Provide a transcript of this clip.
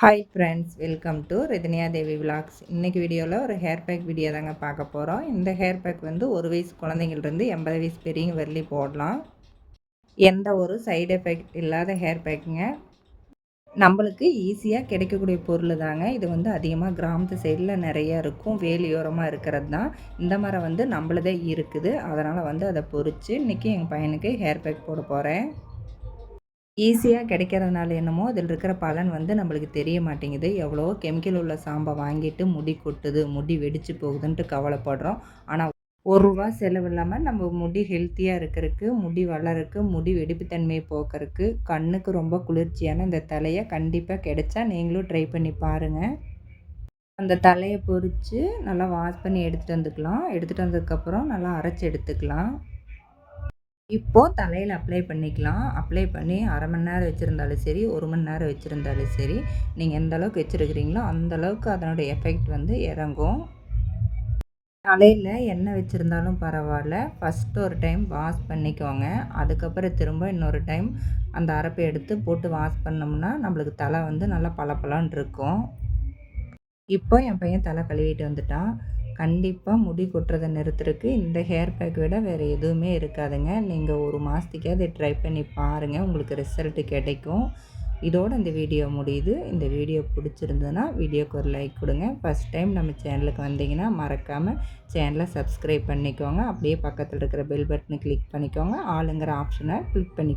Hi friends welcome to Rajiniya Devi vlogs இன்றைக்கி வீடியோவில் ஒரு ஹேர் பேக் வீடியோ தாங்க பார்க்க போகிறோம் இந்த ஹேர் பேக் வந்து ஒரு வயசு குழந்தைங்கள்ருந்து எண்பது வயசு பெரியவங்க வரலி போடலாம். எந்த ஒரு சைடு எஃபெக்ட் இல்லாத ஹேர் பேக்குங்க நம்மளுக்கு ஈஸியாக கிடைக்கக்கூடிய பொருள் தாங்க. இது வந்து அதிகமாக கிராமத்து சைடில் நிறைய இருக்கும். வேலியோரமாக இருக்கிறது தான். இந்த மரம் வந்து நம்மளதே இருக்குது. அதனால் வந்து அதை பொறிச்சு இன்றைக்கி எங்கள் பையனுக்கு ஹேர் பேக் போட போகிறேன் ஈஸியாக கிடைக்கிறதுனால என்னமோ அதில் இருக்கிற பலன் வந்து நம்மளுக்கு தெரிய மாட்டேங்குது. எவ்வளோ கெமிக்கல் உள்ள சாம்பை வாங்கிட்டு முடி கொட்டுது முடி வெடிச்சு போகுதுன்ட்டு கவலைப்படுறோம். ஆனால் ஒரு ரூபா செலவு இல்லாமல் நம்ம முடி ஹெல்த்தியாக இருக்கிறதுக்கு முடி வளருக்கு முடி வெடிப்புத்தன்மையை போக்குறதுக்கு கண்ணுக்கு ரொம்ப குளிர்ச்சியான இந்த தலையை கண்டிப்பாக கிடைச்சா நீங்களும் ட்ரை பண்ணி பாருங்கள் அந்த தலையை பொறித்து நல்லா வாஷ் பண்ணி எடுத்துகிட்டு வந்துக்கலாம். எடுத்துகிட்டு வந்ததுக்கப்புறம் நல்லா அரைச்சி எடுத்துக்கலாம். இப்போது தலையில் அப்ளை பண்ணிக்கலாம். அப்ளை பண்ணி அரை மணி நேரம் வச்சுருந்தாலும் சரி ஒரு மணி நேரம் வச்சுருந்தாலும் சரி நீங்கள் எந்த அளவுக்கு வச்சுருக்கிறீங்களோ அந்தளவுக்கு அதனுடைய எஃபெக்ட் வந்து இறங்கும். தலையில் எண்ணெய் வச்சுருந்தாலும் பரவாயில்ல. ஃபஸ்ட்டு ஒரு டைம் வாஷ் பண்ணிக்கோங்க. அதுக்கப்புறம் திரும்ப இன்னொரு டைம் அந்த அரப்பை எடுத்து போட்டு வாஷ் பண்ணோம்னா நம்மளுக்கு தலை வந்து நல்லா பளபளன்னு இருக்கும். இப்போ என் பையன் தலை கழுவிட்டு வந்துட்டான். கண்டிப்பாக முடி கொட்டுறதை நிறுத்துறதுக்கு இந்த ஹேர் பேக் விட வேறு எதுவுமே இருக்காதுங்க. நீங்கள் ஒரு மாதத்துக்கே அதை ட்ரை பண்ணி பாருங்கள் உங்களுக்கு ரிசல்ட்டு கிடைக்கும். இதோடு இந்த வீடியோ முடியுது. இந்த வீடியோ பிடிச்சிருந்ததுன்னா வீடியோக்கு ஒரு லைக் கொடுங்க. ஃபஸ்ட் டைம் நம்ம சேனலுக்கு வந்தீங்கன்னா மறக்காமல் சேனலை சப்ஸ்கிரைப் பண்ணிக்கோங்க. அப்படியே பக்கத்தில் இருக்கிற பெல் பட்டனை கிளிக் பண்ணிக்கோங்க. ஆளுங்கிற ஆப்ஷனை கிளிக் பண்ணி